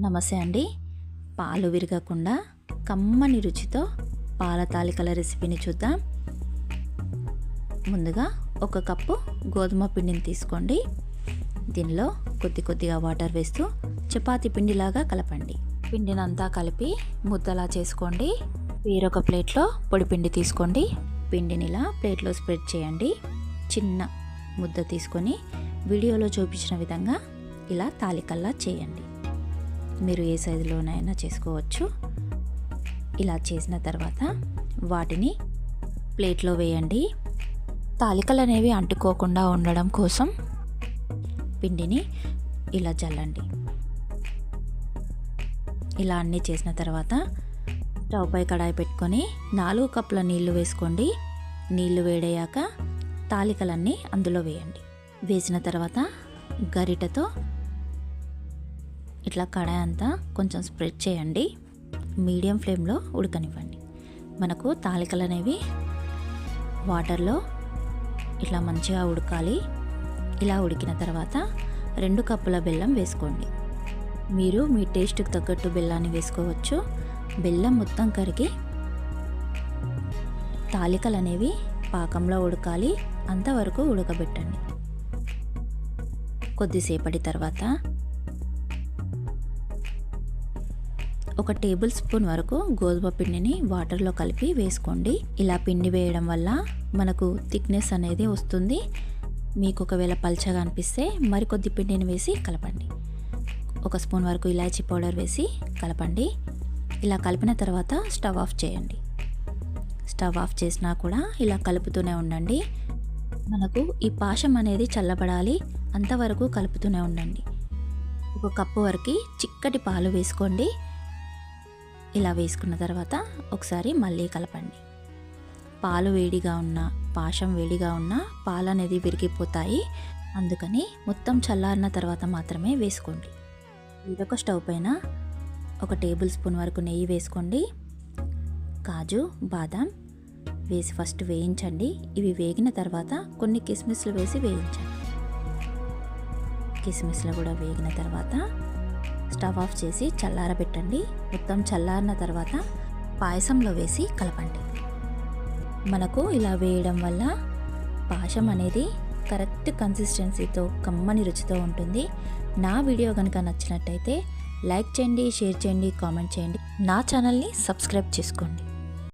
నమస్తే అండి. పాలు విరగకుండా కమ్మని రుచితో పాల తాలికల రెసిపీని చూద్దాం. ముందుగా ఒక కప్పు గోధుమ పిండిని తీసుకోండి. దీనిలో కొద్ది కొద్దిగా వాటర్ వేస్తూ చపాతి పిండిలాగా కలపండి. పిండిని అంతా కలిపి ముద్దలా చేసుకోండి. వేరొక ప్లేట్లో పొడి పిండి తీసుకోండి. పిండిని ఇలా ప్లేట్లో స్ప్రెడ్ చేయండి. చిన్న ముద్ద తీసుకొని వీడియోలో చూపించిన విధంగా ఇలా తాలికల్లా చేయండి. మీరు ఏ సైజులోనైనా చేసుకోవచ్చు. ఇలా చేసిన తర్వాత వాటిని ప్లేట్లో వేయండి. తాలికలు అనేవి అంటుకోకుండా ఉండడం కోసం పిండిని ఇలా చల్లండి ఇలా అన్నీ చేసిన తర్వాత స్టవ్పై కడాయి పెట్టుకొని నాలుగు కప్పుల నీళ్ళు వేసుకోండి. నీళ్ళు వేడయ్యాక తాలికలన్నీ అందులో వేయండి. వేసిన తర్వాత గరిటతో ఇట్లా కడాయి అంతా కొంచెం స్ప్రెడ్ చేయండి. మీడియం ఫ్లేమ్లో ఉడకనివ్వండి. మనకు తాలికలు అనేవి వాటర్లో ఇట్లా మంచిగా ఉడకాలి. ఇలా ఉడికిన తర్వాత రెండు కప్పుల బెల్లం వేసుకోండి. మీరు మీ టేస్ట్కి తగ్గట్టు బెల్లాన్ని వేసుకోవచ్చు. బెల్లం మొత్తం కరిగి తాలికలు అనేవి పాకంలో ఉడకాలి. అంతవరకు ఉడకబెట్టండి. కొద్దిసేపటి తర్వాత ఒక టేబుల్ స్పూన్ వరకు గోధుమ పిండిని వాటర్లో కలిపి వేసుకోండి. ఇలా పిండి వేయడం వల్ల మనకు థిక్నెస్ అనేది వస్తుంది. మీకు ఒకవేళ పల్చగా అనిపిస్తే మరికొద్ది పిండిని వేసి కలపండి. ఒక స్పూన్ వరకు ఇలాచీ పౌడర్ వేసి కలపండి. ఇలా కలిపిన తర్వాత స్టవ్ ఆఫ్ చేయండి. స్టవ్ ఆఫ్ చేసినా కూడా ఇలా కలుపుతూనే ఉండండి. మనకు ఈ పాశం అనేది చల్లబడాలి. అంతవరకు కలుపుతూనే ఉండండి. ఒక కప్పు వరకు చిక్కటి పాలు వేసుకోండి. ఇలా వేసుకున్న తర్వాత ఒకసారి మళ్ళీ కలపండి. పాలు వేడిగా ఉన్న పాశం వేడిగా ఉన్న పాలు అనేది విరిగిపోతాయి. అందుకని మొత్తం చల్లారిన తర్వాత మాత్రమే వేసుకోండి. ఇంకొక స్టవ్ పైన ఒక టేబుల్ స్పూన్ వరకు నెయ్యి వేసుకోండి. కాజు బాదాం వేసి ఫస్ట్ వేయించండి. ఇవి వేగిన తర్వాత కొన్ని కిస్మిస్లు వేసి వేయించండి. కిస్మిస్లు కూడా వేగిన తర్వాత స్టవ్ ఆఫ్ చేసి చల్లారబెట్టండి. మొత్తం చల్లారిన తర్వాత పాయసంలో వేసి కలపండి. మనకు ఇలా వేయడం వల్ల పాశం అనేది కరెక్ట్ కన్సిస్టెన్సీతో కమ్మని రుచితో ఉంటుంది. నా వీడియో కనుక నచ్చినట్టయితే లైక్ చేయండి షేర్ చేయండి కామెంట్ చేయండి. నా ఛానల్ని సబ్స్క్రైబ్ చేసుకోండి.